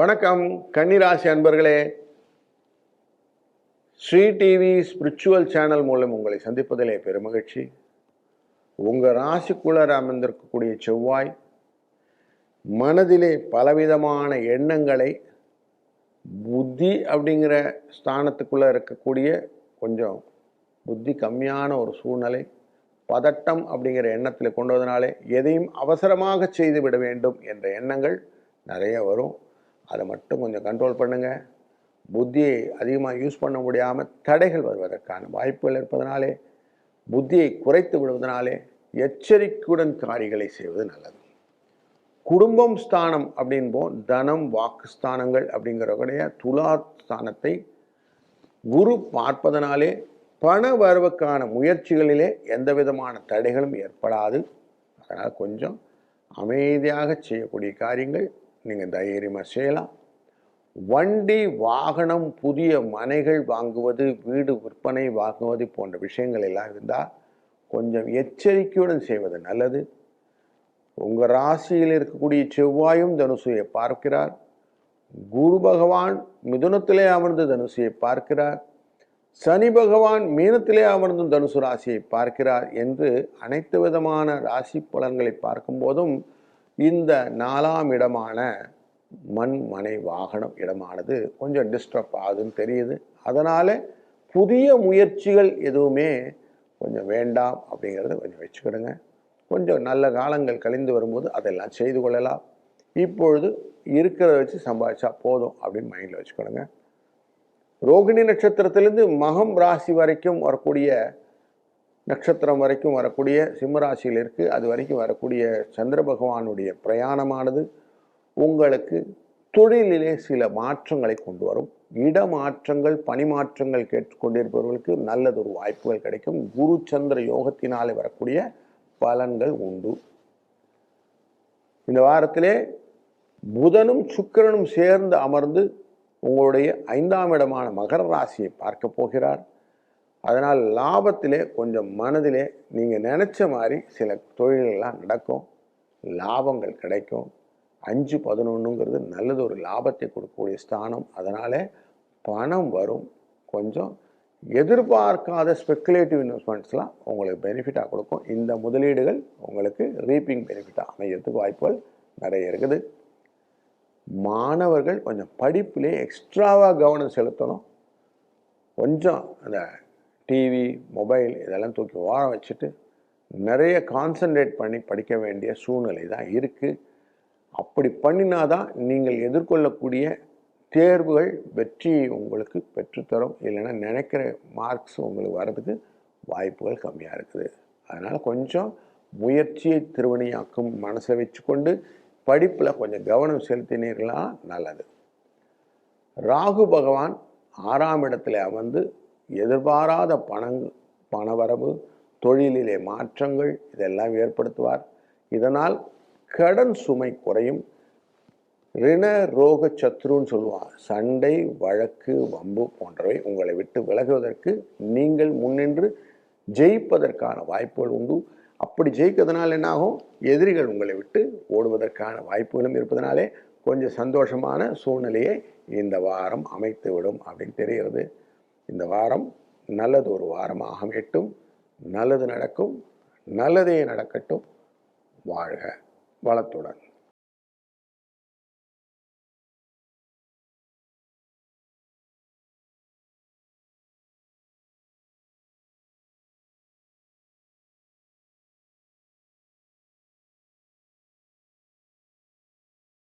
வணக்கம் கன்னிராசி அன்பர்களே. ஸ்ரீ டிவி ஸ்பிரிச்சுவல் சேனல் மூலம் உங்களை சந்திப்பதிலே பெருமகிழ்ச்சி. உங்கள் ராசிக்குள்ளர் அமர்ந்திருக்கக்கூடிய செவ்வாய் மனதிலே பலவிதமான எண்ணங்களை புத்தி அப்படிங்கிற ஸ்தானத்துக்குள்ளே இருக்கக்கூடிய கொஞ்சம் புத்தி கம்மியான ஒரு சூழ்நிலை பதட்டம் அப்படிங்கிற எண்ணத்தில் கொண்டு வந்தனாலே எதையும் அவசரமாக செய்து விட வேண்டும் என்ற எண்ணங்கள் நிறைய வரும். அதை மட்டும் கொஞ்சம் கண்ட்ரோல் பண்ணுங்கள் புத்தியை அதிகமாக யூஸ் பண்ண முடியாமல் தடைகள் வருவதற்கான வாய்ப்புகள் இருப்பதனாலே புத்தியை குறைத்து விடுவதனாலே எச்சரிக்கையுடன் காரியங்களை செய்வது நல்லது. குடும்பம் ஸ்தானம் அப்படின்போம் தனம் வாக்கு ஸ்தானங்கள் அப்படிங்கிறவுடைய துலா ஸ்தானத்தை குரு பார்ப்பதனாலே பண வரவுக்கான முயற்சிகளிலே எந்த விதமான தடைகளும் ஏற்படாது. அதனால் கொஞ்சம் அமைதியாக செய்யக்கூடிய காரியங்கள் நீங்கள் தைரியமாக செய்யலாம். வண்டி வாகனம் புதிய மனைகள் வாங்குவது வீடு விற்பனை வாங்குவது போன்ற விஷயங்கள் எல்லாம் இருந்தால் கொஞ்சம் எச்சரிக்கையுடன் செய்வது நல்லது. உங்கள் ராசியில் இருக்கக்கூடிய செவ்வாயும் தனுசையை பார்க்கிறார். குரு பகவான் மிதுனத்திலே அமர்ந்து தனுசையை பார்க்கிறார். சனி பகவான் மீனத்திலே அமர்ந்து தனுசு ராசியை பார்க்கிறார் என்று அனைத்து விதமான ராசி பலன்களை பார்க்கும்போதும் இந்த நாலாம் இடமான மண் மனை வாகனம் இடமானது கொஞ்சம் டிஸ்டர்ப் ஆகுதுன்னு தெரியுது. அதனால் புதிய முயற்சிகள் எதுவுமே கொஞ்சம் வேண்டாம் அப்படிங்கிறத கொஞ்சம் வச்சுக்கிடுங்க. கொஞ்சம் நல்ல காலங்கள் கழிந்து வரும்போது அதெல்லாம் செய்து கொள்ளலாம். இப்பொழுது இருக்கிறத வச்சு சம்பாதிச்சா போதும் அப்படின்னு மைண்டில் வச்சுக்கிடுங்க. ரோகிணி நட்சத்திரத்திலேருந்து மகம் ராசி வரைக்கும் வரக்கூடிய நட்சத்திரம் வரைக்கும் வரக்கூடிய சிம்மராசியில் இருக்குது அது வரைக்கும் வரக்கூடிய சந்திர பகவானுடைய பிரயாணமானது உங்களுக்கு தொழிலிலே சில மாற்றங்களை கொண்டு வரும். இடமாற்றங்கள் பணிமாற்றங்கள் கேட்டுக்கொண்டிருப்பவர்களுக்கு நல்லதொரு வாய்ப்புகள் கிடைக்கும். குரு சந்திர யோகத்தினாலே வரக்கூடிய பலன்கள் உண்டு. இந்த வாரத்திலே புதனும் சுக்கிரனும் சேர்ந்து அமர்ந்து உங்களுடைய ஐந்தாம் இடமான மகர ராசியை பார்க்க போகிறார். அதனால் லாபத்திலே கொஞ்சம் மனதிலே நீங்கள் நினச்ச மாதிரி சில தொழில்கள்லாம் நடக்கும். லாபங்கள் கிடைக்கும். அஞ்சு பதினொன்றுங்கிறது நல்லது ஒரு லாபத்தை கொடுக்கக்கூடிய ஸ்தானம். அதனால் பணம் வரும். கொஞ்சம் எதிர்பார்க்காத ஸ்பெக்குலேட்டிவ் இன்வெஸ்ட்மெண்ட்ஸ்லாம் உங்களுக்கு பெனிஃபிட்டாக கொடுக்கும். இந்த முதலீடுகள் உங்களுக்கு ரீப்பிங் பெனிஃபிட்டாக அமையறதுக்கு வாய்ப்புகள் நிறைய இருக்குது. மாணவர்கள் கொஞ்சம் படிப்புலேயே எக்ஸ்ட்ராவாக கவனம் செலுத்தணும். கொஞ்சம் அந்த டிவி மொபைல் இதெல்லாம் தூக்கி ஓரம் வச்சுட்டு நிறைய கான்சன்ட்ரேட் பண்ணி படிக்க வேண்டிய சூழ்நிலை தான் இருக்குது அப்படி பண்ணினாதான் நீங்கள் எதிர்கொள்ளக்கூடிய தேர்வுகள் வெற்றியை உங்களுக்கு பெற்றுத்தரும். இல்லைன்னா நினைக்கிற மார்க்ஸ் உங்களுக்கு வர்றதுக்கு வாய்ப்புகள் கம்மியாக இருக்குது. அதனால் கொஞ்சம் முயற்சியை திருவணியாக்கும் மனசை வச்சுக்கொண்டு படிப்பில் கொஞ்சம் கவனம் செலுத்தினீர்களா? நல்லது. ராகு பகவான் ஆறாம் இடத்துல அமர்ந்து எதிர்பாராத பணங் பணவரவு தொழிலிலே மாற்றங்கள் இதெல்லாம் ஏற்படுத்துவார். இதனால் கடன் சுமை குறையும். ரிண ரோக சத்ருன்னு சொல்லுவார் சண்டை வழக்கு வம்பு போன்றவை உங்களை விட்டு விலகுவதற்கு நீங்கள் முன்னின்று ஜெயிப்பதற்கான வாய்ப்புகள் உண்டு. அப்படி ஜெயிக்கிறதுனால என்னாகும்? எதிரிகள் உங்களை விட்டு ஓடுவதற்கான வாய்ப்புகளும் இருப்பதனாலே கொஞ்சம் சந்தோஷமான சூழ்நிலையை இந்த வாரம் அமைத்து விடும் அப்படின்னு தெரிகிறது. இந்த வாரம் நல்லது ஒரு வாரமாக அமையட்டும் நல்லது நடக்கும். நல்லதே நடக்கட்டும். வாழ்க வளத்துடன்.